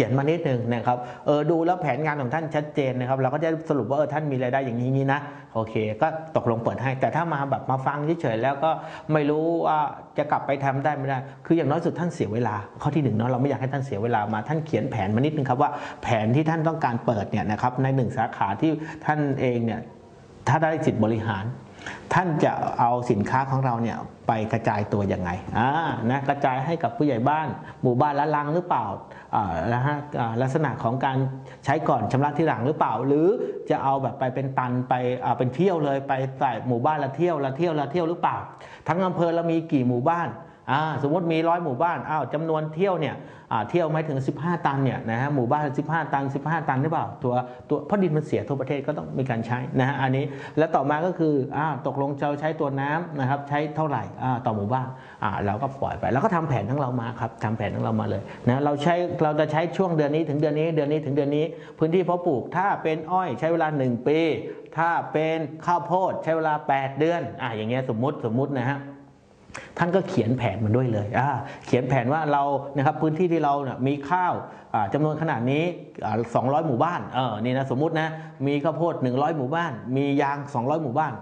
ขียนมานิดนึงนะครับเออดูแล้วแผนงานของท่านชัดเจนนะครับเราก็จะสรุปว่าเออท่านมีรายได้อย่างนี้นี้นะโอเค ก็ตกลงเปิดให้ แต่ถ้ามาแบบมาฟังเฉยๆแล้วก็ไม่รู้ว่าจะกลับไปทำได้ไม่ได้ คืออย่างน้อยสุดท่านเสียเวลา ข้อที่หนึ่งเนาะเราไม่อยากให้ท่านเสียเวลามาท่านเขียนแผนมานิดนึงครับว่าแผนที่ท่านต้องการเปิดเนี่ยนะครับในหนึ่งสาขาที่ท่านเองเนี่ยถ้าได้สิทธิ์บริหาร ท่านจะเอาสินค้าของเราเนี่ยไปกระจายตัวยังไงอ่านะกระจายให้กับผู้ใหญ่บ้าน หมู่บ้านละลังหรือเปล่าอ่านะฮะลักษณะของการใช้ก่อนชำระที่หลังหรือเปล่า หรือจะเอาแบบไปเป็นตันไปอ่าเป็นเที่ยวเลยไปใส่หมู่บ้านละเที่ยวละเที่ยวละเที่ยวหรือเปล่า ทั้งอำเภอเรามีกี่หมู่บ้าน สมมติมีร้อยหมู่บ้านอ้าวจำนวนเที่ยวเนี่ยเที่ยวไม่ถึง 15 ตันเนี่ยนะฮะหมู่บ้าน 15 ตัน 15 ตันหรือเปล่าตัวตัวเพราะดินมันเสียทั่วประเทศก็ต้องมีการใช้นะฮะอันนี้แล้วต่อมาก็คืออ่าตกลงจะใช้ตัวน้ำนะครับใช้เท่าไหร่อ่าต่อหมู่บ้านอ่าเราก็ปล่อยไป แล้วก็ทำแผนทั้งเรามาครับทำแผนทั้งเรามาเลยนะเราใช้เราจะใช้ช่วงเดือนนี้ถึงเดือนนี้เดือนนี้ถึงเดือนนี้ พื้นที่เพาะปลูกถ้าเป็นอ้อยใช้เวลา 1 ปี ถ้าเป็นข้าวโพดใช้เวลา 8 เดือนอ่าอย่างเงี้ยสมมติสมมตินะฮะ ท่านก็เขียนแผนมันด้วยเลยอ่าเขียนแผนว่าเรานะครับพื้นที่ที่เราเนี่ยมีข้าว จำนวนขนาดนี้อ่า200 หมู่บ้านเออนี่นะสมมุตินะมีข้าวโพด 100 หมู่บ้าน มียาง 200 หมู่บ้าน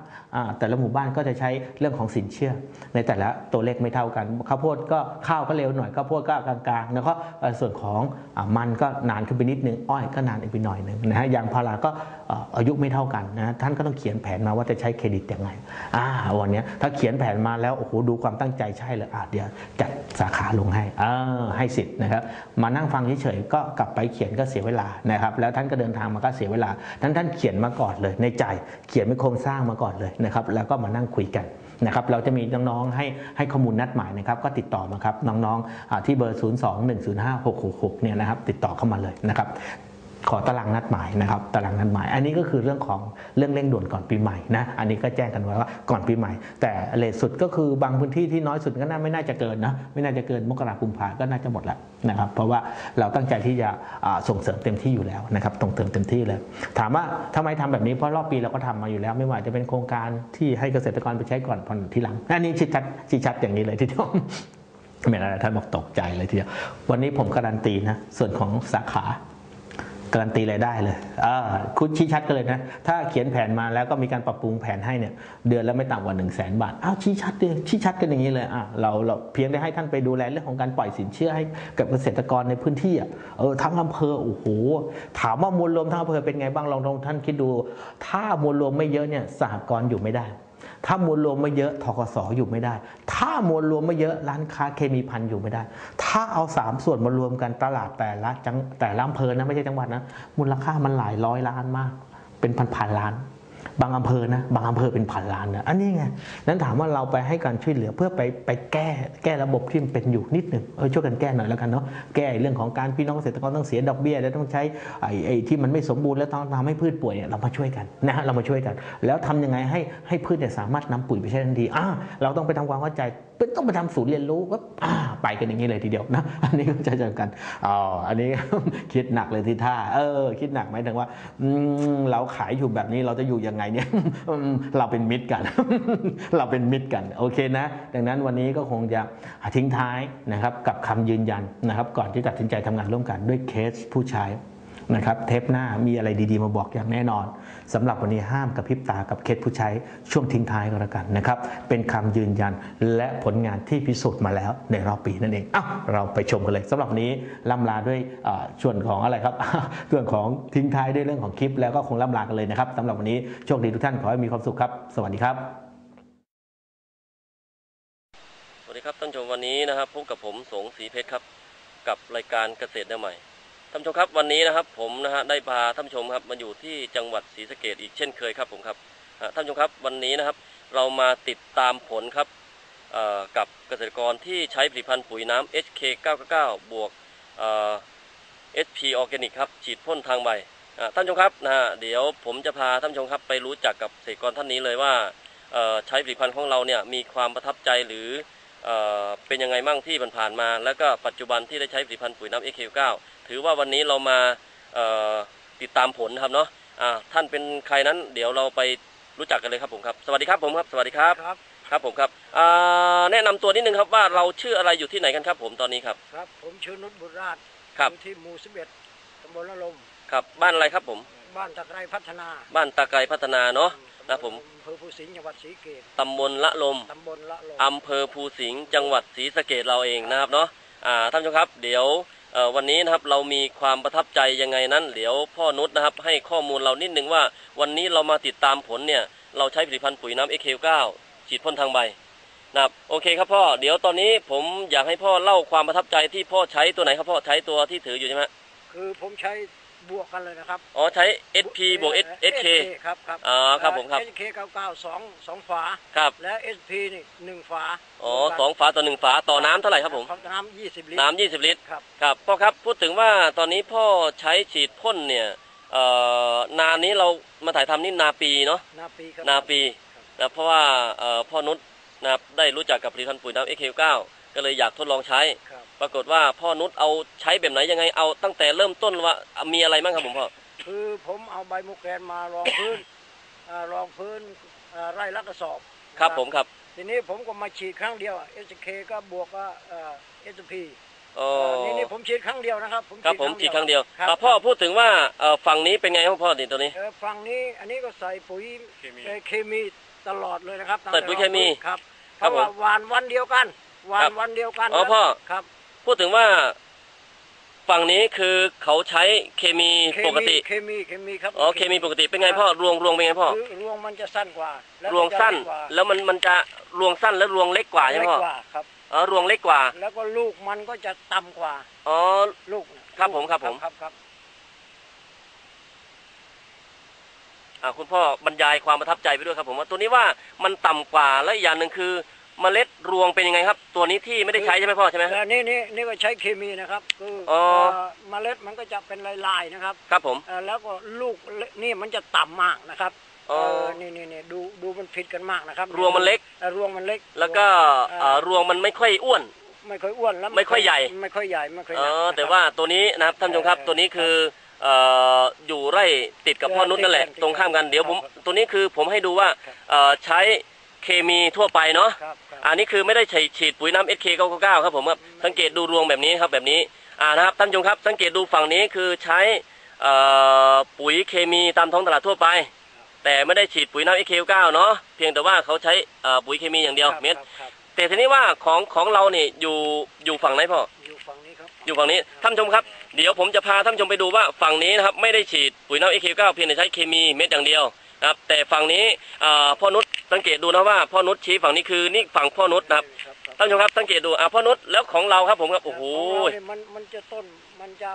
แต่ละหมู่บ้านก็จะใช้เรื่องของสินเชื่อ ในแต่ละตัวเลขไม่เท่ากันข้าวโพดก็ข้าวก็เร็วหน่อยข้าวโพดก็กลางๆแล้วก็ส่วนของอมันก็นานขึ้นไปนิดนึงอ้อยก็นานอีกไปหน่อยนึงนะฮะยางพาราก็อายุไม่เท่ากันนะท่านก็ต้องเขียนแผนมาว่าจะใช้เครดิตยังไงอ่าวันนี้ถ้าเขียนแผนมาแล้วโอ้โหดูความตั้งใจใช่เลยอะเดี๋ยวจัดสาขาลงให้เออให้สิทธิ์นะครับมานั่งฟังเฉยๆก็กลับไปเขียนก็เสียเวลานะครับแล้วท่านก็เดินทางมาก็เสียเวลาท่านท่านเขียนมาก่อนเลยในใจเขียนเป็นโครงสร้างมาก่อนเลยนะครับแล้วก็มานั่งคุยกันนะครับเราจะมีน้องๆให้ให้ข้อมูลนัดหมายนะครับก็ติดต่อมาครับน้องๆที่เบอร์ 0 2 1 0 5 6 6 6เนี่ยนะครับติดต่อเข้ามาเลยนะครับ ขอตารางนัดหมายนะครับตารางนัดหมาย อันนี้ก็คือเรื่องของเรื่องเร่งด่วนก่อนปีใหม่นะอันนี้ก็แจ้งกันไว้ว่าก่อนปีใหม่ แต่เลทสุดก็คือบางพื้นที่ที่น้อยสุดก็น่าไม่น่าจะเกินนะไม่น่าจะเกินมกราคมกุมภาก็น่าจะหมดแล้วนะครับเพราะว่าเราตั้งใจที่จะส่งเสริมเต็มที่อยู่แล้วนะครับส่งเสริมเต็มที่เลย ถามว่าทำไมทำแบบนี้เพราะรอบปีเราก็ทำมาอยู่แล้ว ไม่ว่าจะเป็นโครงการที่ให้เกษตรกรไปใช้ก่อนผ่อนทีหลังอันนี้ชี้ชัดชี้ชัดอย่างนี้เลยทีเดียวไม่เป็นอะไรท่านบอกตกใจเลยทีเดียววันนี้ผมการันตีนะส่วนของสาขา การันตีรายได้เลยอ่าคุณชี้ชัดกันเลยนะ ถ้าเขียนแผนมาแล้วก็มีการปรับปรุงแผนให้เนี่ย เดือนละไม่ต่ำกว่า1 0 0 0 0แสนบาท อ้าวชี้ชัดเลยชี้ชัดกันอย่างนี้เลย อะเราเราเพียงได้ให้ท่านไปดูแลเรื่องของการปล่อยสินเชื่อให้กับเกษตรกรในพื้นที่อะ เออทั้งอำเภอ โอ้โห ถามว่ามวลรวมทั้งอำเภอเป็นไงบ้างลองลองท่านคิดดู ถ้ามวลรวมไม่เยอะเนี่ยสหกรณ์อยู่ไม่ได้ ถ้ามวลรวมไม่เยอะทกศอยู่ไม่ได้ ถ้ามวลรวมไม่เยอะร้านค้าเคมีพันอยู่ไม่ได้ ถ้าเอาสามส่วนมารวมกันตลาดแต่ละจังแต่ละอำเภอนะไม่ใช่จังหวัดนะมูลค่ามันหลายร้อยล้านมาก เป็นพันๆล้าน บางอำเภอนะบางอำเภอเป็นพันล้านนะอันนี้ไงนั้นถามว่าเราไปให้การช่วยเหลือเพื่อไปไปแก้แก้ระบบที่มันเป็นอยู่นิดหนึ่งเออช่วยกันแก้หน่อยแล้วกันเนาะแก้เรื่องของการพี่น้องเกษตรกรต้องเสียดอกเบี้ย แล้วต้องใช้ไอ้ไอ้ที่มันไม่สมบูรณ์แล้วต้องทำให้พืชป่วยเนี่ยเรามาช่วยกันนะฮะเรามาช่วยกัน แล้วทำยังไงให้ให้พืชเนี่ยสามารถนำปุ๋ยไปใช้ทันทีอ่าเราต้องไปทำความเข้าใจ ต้องไปทำศูนย์เรียนรู้ว่าไปกันอย่างนี้เลยทีเดียวนะอันนี้ก็จะเจอกันอ๋ออันนี้คิดหนักเลยที่ท่าเออ คิดหนักไหมถึงว่าเราขายอยู่แบบนี้เราจะอยู่ยังไงเนี่ยเราเป็นมิตรกัน เราเป็นมิตรกันโอเคนะ ดังนั้นวันนี้ก็คงจะทิ้งท้ายนะครับกับคำยืนยันนะครับ ก่อนที่ตัดสินใจทำงานร่วมกันด้วยเคสผู้ใช้ นะครับเทปหน้ามีอะไรดีๆ มาบอกอย่างแน่นอนสำหรับวันนี้ห้ามกระพริบตากับเคสผู้ใช้ช่วงทิ้งท้ายก็แล้วกันนะครับเป็นคำยืนยันและผลงานที่พิสูจน์มาแล้วในรอบปีนั่นเองอ้าวเราไปชมกันเลยสำหรับวันนี้ล่ำลาด้วยเอ่อส่วนของอะไรครับส่วนของทิ้งท้ายด้วยเรื่องของคลิป แล้วก็คงล่ำลากันเลยนะครับสำหรับวันนี้โชคดีทุกท่านขอให้มีความสุขครับ สวัสดีครับสวัสดีครับท่านผู้ชมวันนี้นะครับพบกับผมสงศรีเพชรครับ กับรายการเกษตรแนวใหม่ ท่านผู้ชมครับวันนี้นะครับผมนะฮะได้พาท่านผู้ชมครับมาอยู่ที่จังหวัดศรีสะเกดอีกเช่นเคยครับผมครับท่านผู้ชมครับวันนี้นะครับเรามาติดตามผลครับกับเกษตรกรที่ใช้ผลิตภัณฑ์ปุ๋ยน้ำ HK 999 บวก HP Organic ครับฉีดพ่นทางใบท่านผู้ชมครับนะฮะเดี๋ยวผมจะพาท่านผู้ชมครับไปรู้จักกับเกษตรกรท่านนี้เลยว่าใช้ผลิตภัณฑ์ของเราเนี่ยมีความประทับใจหรือเป็นยังไงมั่งที่ผ่านๆมา แล้วก็ปัจจุบันที่ได้ใช้ผลิตภัณฑ์ปุ๋ยน้ำ XQ9 ถือว่าวันนี้เรามาเอ่อติดตามผลนะครับเนาะอ่าท่านเป็นใครนั้นเดี๋ยวเราไปรู้จักกันเลยครับผมครับ สวัสดีครับผมครับ สวัสดีครับ ครับ ครับผมครับอ่าแนะนำตัวนิดนึงครับว่าเราชื่ออะไรอยู่ที่ไหนกันครับ ผมตอนนี้ครับ ครับ ผมชื่อนุชบุตรราชครับอยู่ที่หมู่สิบเอ็ดตำบลละลมครับ บ้านอะไรครับผม บ้านตะไคร้พัฒนา บ้านตาไกรพัฒนาเนาะนะผมอำเภอภูสิงห์จังหวัดศรีเกตตำบลละลมตำบลละลมอำเภอภูสิงห์จังหวัดศรีสะเกดเราเองนะครับเนาะ อ่า ท่านผู้ชมครับ เดี๋ยวเอ่อ วันนี้นะครับเรามีความประทับใจยังไงนั้นเดี๋ยวพ่อนุชนะครับ ให้ข้อมูลเรานิดนึงว่า วันนี้เรามาติดตามผลเนี่ย เราใช้ผลิตภัณฑ์ปุ๋ยน้ำเอเคเก้าฉีดพ่นทางใบนะครับโอเคครับพ่อเดี๋ยวตอนนี้ผมอยากให้พ่อเล่าความประทับใจที่พ่อใช้ตัวไหนครับพ่อใช้ตัวที่ถืออยู่ใช่ไหมคือผมใช้ บวกกันเลยนะครับ อ๋อใช้ SP บวก S SK ครับครับอ๋อครับผมครับเอสเคเก้าเก้าสองสองฝา ครับ และเอสพีนี่หนึ่งฝา อ๋อสองฝาต่อหนึ่งฝาต่อน้ำเท่าไหร่ครับผม น้ำยี่สิบลิตร น้ำยี่สิบลิตร ครับ ครับ พ่อครับพูดถึงว่าตอนนี้พ่อใช้ฉีดพ่นเนี่ยเอ่อนานนี้เรามาถ่ายทำนี่นาปีเนาะ นาปีครับ นาปีครับนะเพราะว่าเอ่อพ่อนุชนะครับได้รู้จักกับผลิตภัณฑ์ปุ๋ยน้ำเอเคเก้าก็เลยอยากทดลองใช้ครับ ปรากฏว่าพ่อนุชเอาใช้แบบไหนยังไงเอาตั้งแต่เริ่มต้นว่ามีอะไรบ้างครับผมพ่อคือผมเอาใบมุกแกรนมารองพื้นอ่ารองพื้นอ่าไร่ละกระสอบครับนะผมครับ ทีนี้ผมก็มาฉีดครั้งเดียวเอสเคก็บวกกับเอสพีอ๋อนี่นี่ผมฉีดครั้งเดียวนะครับผมครับผมฉีดครั้งเดียวครับอะพ่อพูดถึงว่าเอ่อฝั่งนี้เป็นไงครับพ่อนี่ตัวนี้เออฝั่งนี้อันนี้ก็ใส่ปุ๋ยเอ่อเคมีตลอดเลยนะครับตั้งใส่ปุ๋ยเคมีครับครัเพบราะว่าผมหวานวันเดียวกันหวาครันบวันเดียวกันอ๋อแล้วพ่อครับ พูดถึงว่าฝั่งนี้คือเขาใช้เคมีเคปกติ เคมีเคมีครับอ๋อเคมีปกติเป็นไงพ่อรวงรวงเป็นไงพ่อคือรวงมันจะสั้นกว่าแล้รวงสั้นจะเล็กกว่าแล้วมันมันจะรวงสั้นแล้วรวงเล็กกว่าใช่ไหมเล็กพ่อกว่าครับอ๋อรวงเล็กกว่า แล้วก็ลูกมันก็จะต่ำกว่าอ๋อลูกน่ะครับลูกผมครับผมครับครับอ่าคุณพ่อบรรยายความประทับใจไปด้วยครับ ผมว่าตัวนี้ว่ามันต่ำกว่าและอีกอย่างหนึ่งคือ เมล็ดรวงเป็นยังไงครับ ตัวนี้ที่ไม่ได้ใช้ใช่ไหมพ่อใช่ไหมแล้วนี่นี่นี่ก็ใช้เคมีนะครับคืออ๋อเอ่อเมล็ดมันก็จะเป็นลายๆนะครับครับผม เอ่อแล้วก็ลูกเล็กนี่มันจะต่ำมากนะครับอ๋อ เออนี่นี่นี่ดูดูมันผิดกันมากนะครับรวงมันเล็กอ่อรวงมันเล็ก แล้วก็เอ่อรวงมันไม่ค่อยอ้วน ไม่ค่อยอ้วนแล้วไม่ค่อยใหญ่ ไม่ค่อยใหญ่ไม่ค่อยหอ๋นักอนะครับแต่ว่าตัวนี้นะครับท่านผู้ชมครับเออตัวนี้คือเอ่ออยู่ไร่ติดกับพ่อนุชนั่นแหละติดกันตรงข้ามกันเดี๋ยวผมครับตัวนี้คือผมให้ดูว่าครับเอ่อใช้เคมีทั่วไปเนาะ ครับครับ อันนี้คือไม่ได้ฉีดฉีดปุ๋ยน้ำ SK 999ครับผมครับสังเกตดูรวงแบบนี้ครับแบบนี้อ่านะครับท่านผู้ชมครับสังเกตดูฝั่งนี้คือใช้เอ่อปุ๋ยเคมีตามท้องตลาดทั่วไป แต่ไม่ได้ฉีดปุ๋ยน้ำ SK 9เนาะเพียงแต่ว่าเขาใช้เอ่อปุ๋ยเคมีอย่างเดียวครับเม็ดครับครับแต่ทีนี้ว่าของของเราเนี่ยอยู่อยู่ฝั่งไหนพ่ออยู่ฝั่งนี้ครับอยู่ฝั่งนี้ท่านผู้ชมครับเดี๋ยวผมจะพาท่านผู้ชมไปดูว่าฝั่งนี้นะครับไม่ได้ฉีดปุ๋ยน้ำ SK 9เพียงแต่ใช้เคมีเม็ดอย่างเดียว นะครับ แต่ฝั่งนี้เอ่อพ่อนุชสังเกตดูนะว่าพ่อนุชชี้ฝั่งนี้คือนี่ฝั่งพ่อนุชนะครับครับครับท่านผู้ชมครับสังเกตดูอะพ่อนุชแล้วของเราครับผมครับโอ้โหของเราเนี่ยมันมันจะต้นมันจะ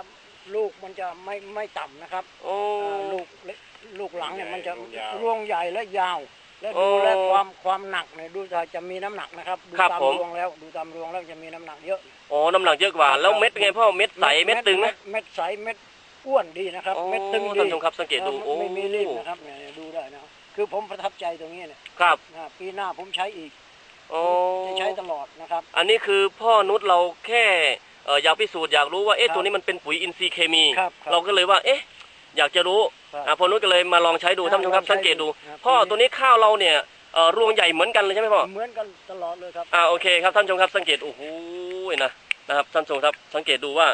ลูกมันจะไม่ไม่ต่ำนะครับโอ้ อ่าลูกเล็กลูกหลังเนี่ยมันจะลูกยาวรวงใหญ่และยาว และโอ้ดูแลความความหนักเนี่ยดูจะจะมีน้ำหนักนะครับดูครับตามผม รวงแล้วดูตามรวงแล้วจะมีน้ำหนักเยอะ โอ้น้ำหนักเยอะกว่า แล้วเม็ดเป็นไงพ่อเม็ดใสเม็ดตึงไหมเม็ดใสเม็ดอ้วนดีนะครับ โอ้เม็ดตึงดีท่านผู้ชมครับสังเกตดูอ่าโอ้ ไม่มีรีบนะครับเนี่ยดูได้นะ ครับคือผมประทับใจตรงนี้เนี่ยครับอ่าปีหน้าผมใช้อีกโอ้จะใช้ตลอดนะครับ อันนี้คือพ่อนุชเราแค่เอ่ออยากพิสูจน์อยากรู้ว่าเอ๊ะครับตัวนี้มันเป็นปุ๋ยอินทรีย์เคมี ครับครับเราก็เลยว่าเอ๊ะอยากจะรู้ครับอะพ่อนุชก็เลยมาลองใช้ดูครับท่านผู้ชมครับลองใช้สังเกตดู ดูครับพ่อปีนี้ ตัวนี้ข้าวเราเนี่ยเอ่อรวงใหญ่เหมือนกันเลยใช่ไหมพ่อ เหมือนกันตลอดเลยครับ อ่าโอเคครับท่านผู้ชมครับสังเกตโอ้โหนะนะครับท่านผู้ชมครับสังเกตดูว่า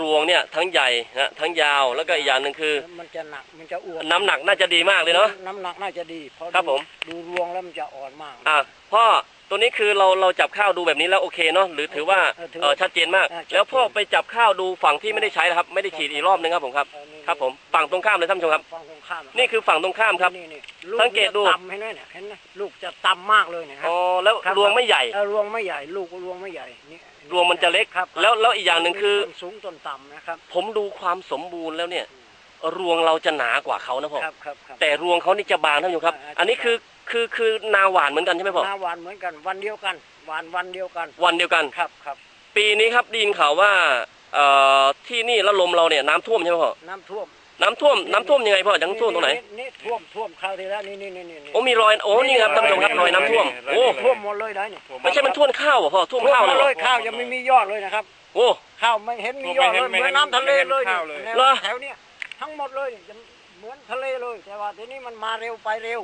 รวงเนี่ยทั้งใหญ่นะทั้งยาวแล้วก็อีกอย่างหนึ่งคือ มันจะหนักมันจะอ้วนน้ำหนักน่าจะดีมากเลยเนาะ น้ำหนักน่าจะดีเพราะครับดูผมดูรวงแล้วมันจะอ่อนมาก อ่าพ่อตัวนี้คือเราเราจับข้าวดูแบบนี้แล้วโอเคเนาะหรือถือว่าเออถือเออชัดเจนมาก อ่าชัดเจน แล้วพ่อไปจับข้าวดูฝั่งที่ไม่ได้ใช้นะครับ ไม่ได้ฉีดอีกรอบนึงครับผมครับ เออนี่ครับผมฝั่งตรงข้ามเลยท่านผู้ชมครับ ฝั่งตรงข้ามะนี่คือฝั่งตรงข้ามครับ นี่นี่ลูสังเกตดู จะต่ำเห็นไหมเนี่ยเห็นไหมลูกจะต่ำมากเลยเนี่ยครัอ๋อแล้วครับ รวงไม่ใหญ่ เออรวงไม่ใหญ่ ลูกรวงไม่ใหญ่นี่ รวงมันจะเล็กครับ แล้วแล้วอีกอย่างหนึ่งคือ ต้นสูงต้นต่ำนะครับ ผมดูความสมบูรณ์แล้วเนี่ย รวงเราจะหนากว่าเขานะพ่อครับครับครับ แต่รวงเขานี่จะบางท่านผู้ชมครับ อ่า อันนี้คือคือคือนาหวานเหมือนกันใช่ไหมพ่อหน้าหวานเหมือนกันวันเดียวกันหวานวันเดียวกันวันเดียวกัน ครับครับ ปีนี้ครับไดยินข่าวว่าเอ่อที่นี่ละลมเราเนี่ยน้ำท่วมใช่ไหมพ่อน้ำท่วม น้ำท่วมน้ำท่วมยังไงพ่อยังท่วมตรงไหนนี่ท่วมท่วมคราวที่แล้วนี่นี่นี่นี่โอ้มีรอยโอ้นี่ครับท่านผู้ชมครับรอยน้ำท่วมโอ้ท่วมหมดเลยได้เนี่ยไม่ใช่มันท่วมข้าวเหรอพ่อท่วมท่วมข้าวหมเลยดเลยข้าวยังไม่มียอดเลยนะครับโอ้ข้าวไม่เห็นมียอดเลยเหมือนน้ำทะเลเห็นเลยข้วแถวเนี้ยทั้งหมดเลยเหมือนทะเลเลย แต่ว่าทีนี้มันมาเร็วไปเร็ว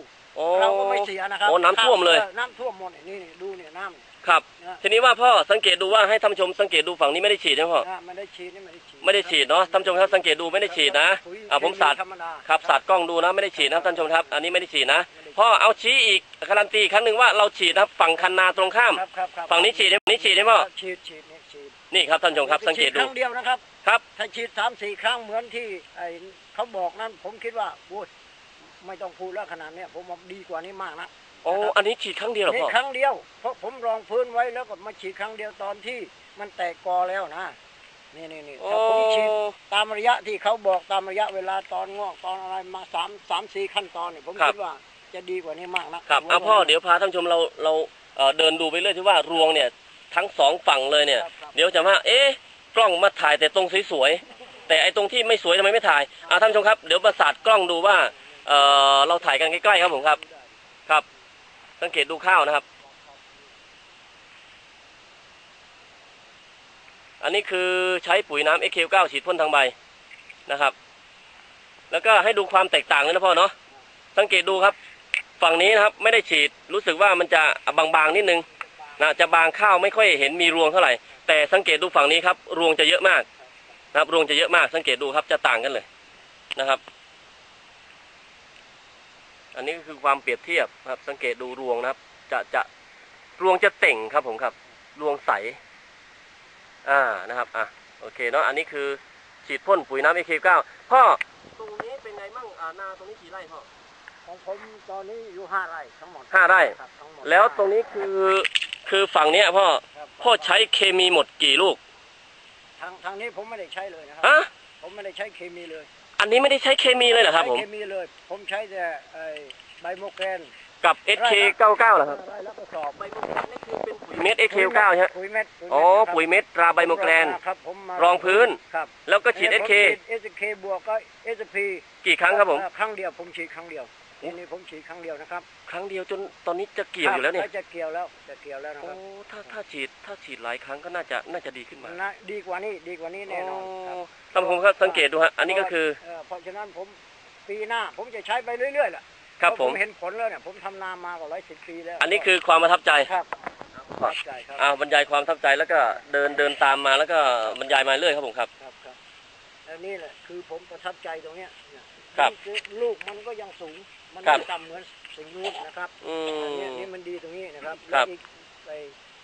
เราก็ไม่เสียนะครับโอ้น้ำท่วมเลยน้ำท่วมหมดนี่ยนี่นี่ดูเนี่ยน้ำ ครับนะทีนี้ว่าพ่อสังเกตดูว่าให้ท่านผู้ชมสังเกตดูฝั่งนี้ไม่ได้ฉีดนะพ่อนะไม่ได้ฉีดนี่ไม่ได้ฉีดไม่ได้ฉีดเนาะท่านผู้ชมครับสังเกตดูไม่ได้ฉีดนะปุ๋ยอ่าผมสาดธรรมดาครับสาดกล้องดูนะไม่ได้ฉีดนะครับท่านผู้ชมครับ อันนี้ไม่ได้ฉีดนะพ่อเอาชี้อีกการันตีอีกครั้งหนึ่งว่าเราฉีดนะครับฝั่งคันนาตรงข้าม ครับครับครับฝั่งนี้ฉีดฝั่งนี้ฉีดใช่ไหมพ่อฉีดฉีดนี่ฉีดนี่ครับท่านผู้ชมครับสังเกตฉีดูครั้งเดียวนะครับ ครับ ถ้าฉีดสามสี่ครั้งเหมือนที่ไอ้เขาบอกนั้นผมคิดว่าโอ้ยไม่ต้องพูดแล้วขนาดเนี้ยผมว่าดีกว่านี้มากนะ โอ้อันนี้ฉีดครั้งเดียวเหรอนี่พ่อครั้งเดียว เพราะผมรองพื้นไว้แล้วก็มาฉีดครั้งเดียวตอนที่มันแตกกอแล้วนะ นี่นี่นี่โอ้ถ้าผมฉีดตามระยะที่เขาบอกตามระยะเวลาตอนงอกตอนอะไรมาสามสามสี่ขั้นตอนเนี่ยผมคิดว่าจะดีกว่านี้มากนะครับเอาพ่อเดี๋ยวพาท่านผู้ชมเราเราเอ่อเดินดูไปเรื่อยที่ว่ารวงเนี่ยทั้งสองฝั่งเลยเนี่ย ครับครับ เดี๋ยวจะว่าเอ๊ะกล้องมาถ่ายแต่ตรงสวยๆแต่ไอ้ตรงที่ไม่สวยทำไมไม่ถ่ายอ่าท่านผู้ชมครับเดี๋ยวประสาทกล้องดูว่าเอ่อเราถ่ายกันใกล้ๆครับผมครับครับ สังเกตดูข้าวนะครับ อันนี้คือใช้ปุ๋ยน้ำ XQ9 ฉีดพ่นทางใบนะครับ แล้วก็ให้ดูความแตกต่างเลยนะพ่อเนาะสังเกตดูครับ ฝั่งนี้นะครับไม่ได้ฉีดรู้สึกว่ามันจะบางๆนิดนึงนะจะบางข้าวไม่ค่อยเห็นมีรวงเท่าไหร่ แต่สังเกตดูฝั่งนี้ครับ รวงจะเยอะมากนะครับ รวงจะเยอะมากสังเกตดูครับจะต่างกันเลยนะครับ อันนี้ก็คือความเปรียบเทียบนะครับ สังเกตดูรวงนะครับ จะจะรวงจะเต่งครับผมครับ รวงใส อ่านะครับอะโอเคเนาะอันนี้คือฉีดพ่นปุ๋ยน้ำเอเคเก้าพ่อตรงนี้เป็นไงมั่งอ่านาตรงนี้กี่ไร่พ่อของผมตอนนี้อยู่ห้าไร่ทั้งหมดห้าไร่ครับทั้งหมดแล้วตรงนี้คือคือฝั่งเนี้ยพ่อครับพ่อใช้เคมีหมดกี่ลูกทางทางนี้ผมไม่ได้ใช้เลยนะครัฮะผมไม่ได้ใช้เคมีเลย อันนี้ไม่ได้ใช้เคมีเลยเหรอครับผมใช้เคมีเลย ผมใช้แต่ไอ้ใบโมแกนกับ SK99 เหรอครับไร่ละกระสอบใบโมแกรนนี่คือเป็นปุ๋ยเม็ด SK9 ใช่ไหมปุ๋ยเม็ดปุ๋ยเม็ดอ๋อนะครับปุ๋ยเม็ดตราใบโมแกรนครับผมมารองพื้นครับแล้วก็ฉีด SK เอสเคบวกก็เอสพีกี่ครั้งครับผมครั้งเดียวผมฉีดครั้งเดียว นี่นี่ผมฉีดครั้งเดียวนะครับครั้งเดียวจนตอนนี้จะเกี่ยวอยู่แล้วเนี่ยครับจะเกี่ยวแล้วจะเกี่ยวแล้วนะคโอ้รับถ้าถ้าฉีดถ้าฉีดหลายครั้งก็น่าจะน่าจะดีขึ้นมานะดีกว่านี้ดีกว่านี้แน่นอนครับท่านผู้ชมครับสังเกตดูฮะอันนี้ก็คือเเพราะฉะนั้นผมปีหน้าผมจะใช้ไปเรื่อยๆแหละครับเพผราะมเห็นผลแล้วเนี่ยผมทำนามากว่าร้อยสิบปีแล้วอันนี้คือความประทับใจครับประทับใจครับอ่าบรรยายความประทับใจแล้วก็เดินเดินตามมาแล้วก็บรรยายมาเรื่อยครับผมครับ ครับครับแล้วนี่แหละคือผมประทับใจตรงเนี้ยเนี่ยครับ นี่อลูกมันก็ยังสูง มันครับไม่ต่ำเหมือนสิงห์รูปนะครับอือันเนี้ยม นี่มันดีตรงนี้นะครับครัแล้วบอีกไป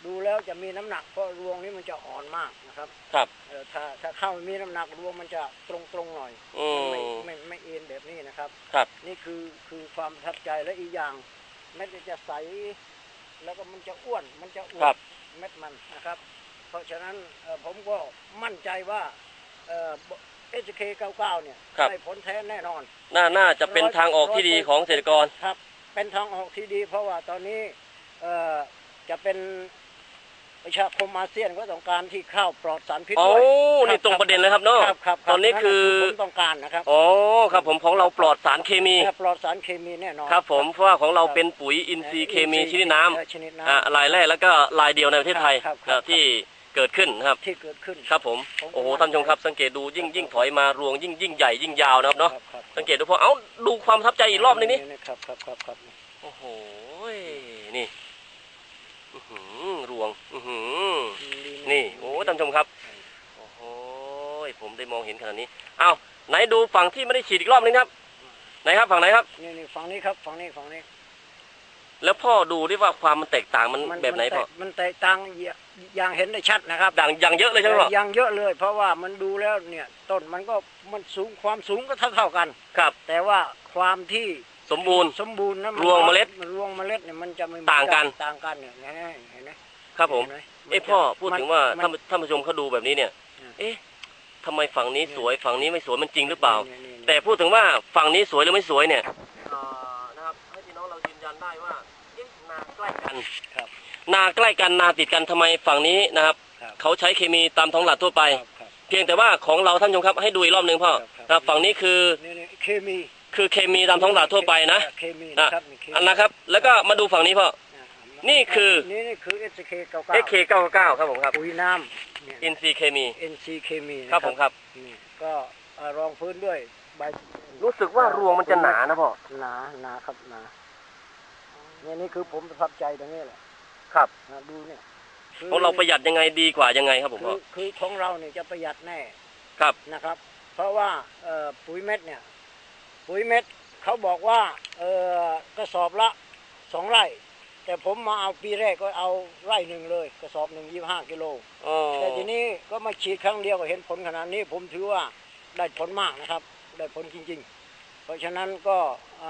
ดูแล้วจะมีน้ำหนักเพราะรวงนี้มันจะอ่อนมากนะครับครับเออถ้าถ้าเข้ามีน้ำหนักรวงมันจะตรงตรงๆหน่อยอืมันไม่มไม่ไม่เอ็นแบบนี้นะครับ ครับ นี่คือคือความประทับใจและอีกอย่างเม็ดจะใสแล้วก็มันจะอ้วนมันจะอวครับบเม็ดมันนะครับ เพราะฉะนั้นเอ่อผมก็มั่นใจว่าเอ่อ เอสเค99เนี่ยครับได้ผลแท้แน่นอน น่าน่าจะเป็นทางออกที่ดีของเกษตรกร ครับ เป็นทางออกที่ดี เพราะว่าตอนนี้เอ่อจะเป็นประชาคมอาเซียนก็ต้องการที่ข้าวปลอดสารพิษโอ้ด้วยนี่ตรงประเด็นเลยครับเนาะครับครับตอนนี้คือ ผมต้องการนะครับอ๋อครับผมของเราปลอดสารเคมีปลอดสารเคมีแน่นอน ครับผมเพราะว่าของเราเป็นปุ๋ยอินทรีย์เคมีชนิดน้ำเอ่อชนิดอ่าน้ำรายแรกแล้วก็รายเดียวในประเทศไทยครับครับอ่าที่ เกิดขึ้นนะครับ ที่เกิดขึ้น ครับผมผมก็โอ้โหมั่นท่านผู้ชมครับ สังเกตดูยิ่งยิ่งถอยมารวงยิ่งยิ่งใหญ่ยิ่งยาวนะครับเนาะครับครับสังเกตดูพอเอ้าดูความประทับใจอีกรอบนึงนี่ ครับครับครับครับโอ้โห นี่อื้อหือรวง อื้อหือนี่ โอ้ท่านผู้ชมครับ โอ้โห ผมได้มองเห็นขนาดนี้ เอาไหนดูฝั่งที่ไม่ได้ฉีดอีกรอบนึงครับ ไหนครับ ฝั่งไหนครับ นี่นี่ฝั่งนี้ครับฝั่งนี้ฝั่งนี้ แล้วพ่อดูดิว่าความมันแตกต่างมันแบบไหนมัพ่อแตกมันแตกต่างอย่างอย่างเห็นได้ชัดนะครับด่างอย่างเยอะเลยใช่ไหมพ่ออย่างเยอะเลย เพราะว่ามันดูแล้วเนี่ยต้นมันก็มันสูงความสูงก็เท่าเท่าๆกันครับ แต่ว่าความที่สมบูรณ์สมบูรณ์นะนรวงเมล็ดรวงเมล็ดเนี่ยมันจะไม่ต่างกันต่างกันเนี่ยเห็นไหมเห็นไหมครับผมเห็นไหเอ้พ่อพูดถึงว่ามันท่านท่านผู้ชมเขาดูแบบนี้เนี่ยอืมเอ๊ะทำไมฝั่งนี้สวยฝั่งนี้ไม่สวยมันจริงหรือเปล่านี่นี่นี่แต่พูดถึงว่าฝั่งนี้สวยหรือไม่สวยเนี่ยนะครับให้พี่น้องเรายืนยันได้ว่าเอ๊ะนา ใกล้กันครับ นาใกล้กันนาติดกันทำไมฝั่งนี้นะครับ ครับเขาใช้เคมีตามท้องตลาดทั่วไป ครับครับ เพียงแต่ว่าของเราท่านผู้ชมครับให้ดูอีกรอบหนึ่งพ่อครับครับนะครับฝั่งนี้คือนี่นี่เคมีคือเคมีตามท้องตลาดทั่วไปนะเคมีนะนะครับนี่เคมีอันนะครับ แล้วก็มาดูฝั่งนี้พ่อ นี่คือ นี่นี่คือ SK 99 XK99 ครับผมครับปุ๋ยน้ำเนี่ย อินซีเคมี NC เคมีครับผมครับ นี่ก็เอ่อรองพื้นด้วยใบรู้สึกว่ารวงมันจะหนานะพ่อหนาหนาครับหนา เนี่ยนี่คือผมประทับใจตรงนี้แหละครับนะดูเนี่ยคือของเราประหยัดยังไงดีกว่ายังไงครับผมคืพ่ออคือของเราเนี่ยจะประหยัดแน่ครับ นะครับ เพราะว่าเอ่อปุ๋ยเม็ดเนี่ย ปุ๋ยเม็ดเขาบอกว่าเออกระสอบละสองไร่ แต่ผมมาเอาปีแรกก็เอาไร่หนึ่งเลย กระสอบหนึ่งยี่ห้ากิโล อ๋อแต่ทีนี้ก็มาฉีดครั้งเดียวก็เห็นผลขนาดนี้ ผมถือว่าได้ผลมากนะครับ ได้ผลจริง ๆ เพราะฉะนั้นก็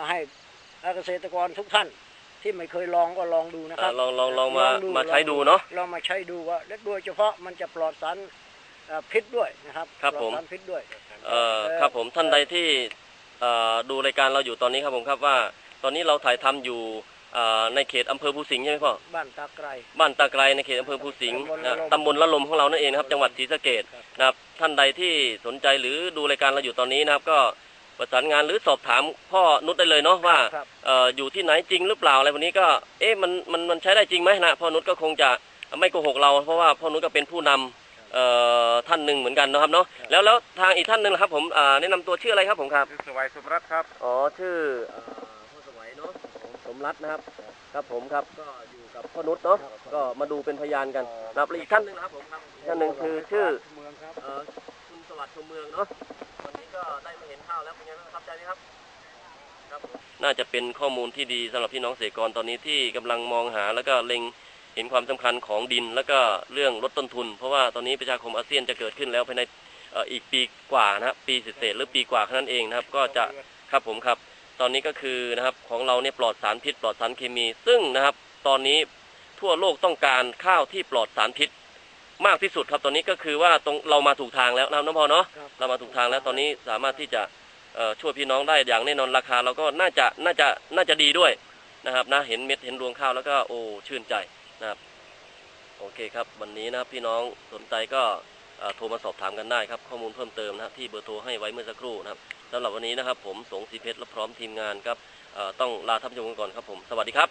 ให้เกษตรกรทุกท่าน ที่ไม่เคยลองก็ลองดูนะคอ่ารับลองลองลองมาดูมาใช้ดูเนาะลองมาใช้ดูว่าและโดยเฉพาะมันจะปลอดสารเอ่อพิษด้วยนะครับครับปลอดผมสารพิษด้วยเอ่อครับผมท่านใดที่เอ่อดูรายการเราอยู่ตอนนี้ครับผมครับว่า ตอนนี้เราถ่ายทำอยู่เอ่อในเขตอำเภอภูสิงห์ใช่ไหมพ่อบ้านตาไกรบ้านตาไกรในเขตอำเภอภูสิงห์ตำบลละลมนะตำบลละลมของเรานั่นเองนะครับ จังหวัดศรีสะเกดนะครับ ท่านใดที่สนใจหรือดูรายการเราอยู่ตอนนี้นะครับ ก็ ประสานงานหรือสอบถามพ่อนุชได้เลยเนาะว่าครับ เอ่ออยู่ที่ไหนจริงหรือเปล่าอะไรวันนี้ก็เอ๊ะมันมันมันใช้ได้จริงไหมนะพ่อนุชก็คงจะไม่โกหกเรา เพราะว่าพ่อนุชก็เป็นผู้นำเอ่อท่านหนึ่งเหมือนกันนะครับเนาะแล้วแล้วทางอีกท่านหนึ่งนะครับผมอ่าแนะนำตัวชื่ออะไรครับผมครับชื่อสวัยสมรัตน์ครับ อ๋อชื่อเอ่อพ่อสวัยเนาะสมรัตน์นะครับครับผมครับก็อยู่กับพ่อนุชเนาะก็มาดูเป็นพยานกันนะครับแล้วอีกท่านหนึ่งนะครับผมครับอีกท่านหนึ่งคือชื่อเมืองครับ เอ่อคุณสวัสดิ์ชมเมืองเนาะวันนี้ ก็ได้มาเห็นข้าวแล้วเป็นไงบ้างครับใจไหมครับครับน่าจะเป็นข้อมูลที่ดีสำหรับพี่น้องเกษตรกรตอนนี้ที่กำลังมองหาแล้วก็เล็งเห็นความสำคัญของดิน แล้วก็เรื่องลดต้นทุน เพราะว่าตอนนี้ประชาคมอาเซียนจะเกิดขึ้นแล้วภายในอีกปีกว่านะครับปีเศษหรือปีกว่าแค่นั้นเองนะครับ ก็จะครับผมครับ ตอนนี้ก็คือนะครับของเราเนี่ยปลอดสารพิษ ปลอดสารเคมี ซึ่งนะครับ ตอนนี้ทั่วโลกต้องการข้าวที่ปลอดสารพิษ มากที่สุดครับตอนนี้ก็คือว่าตรงเรามาถูกทางแล้วนะครับน้องพอเนาะครับ เรามาถูกทางแล้วตอนนี้สามารถที่จะเอ่อช่วยพี่น้องได้อย่างแน่นอนราคาเราก็น่าจะน่าจะน่าจะดีด้วยนะครับนะเห็นเม็ดเห็นรวงข้าวแล้วก็โอ้ชื่นใจนะครับโอเคครับวันนี้นะครับพี่น้องสนใจก็เอ่อโทรมาสอบถามกันได้ครับข้อมูลเพิ่มเติมนะครับที่เบอร์โทรให้ไว้เมื่อสักครู่นะครับสำหรับวันนี้นะครับผมสงศรีเพชรและพร้อมทีมงานครับเอ่อต้องลาท่านผู้ชมกันก่อนครับผมสวัสดีครับ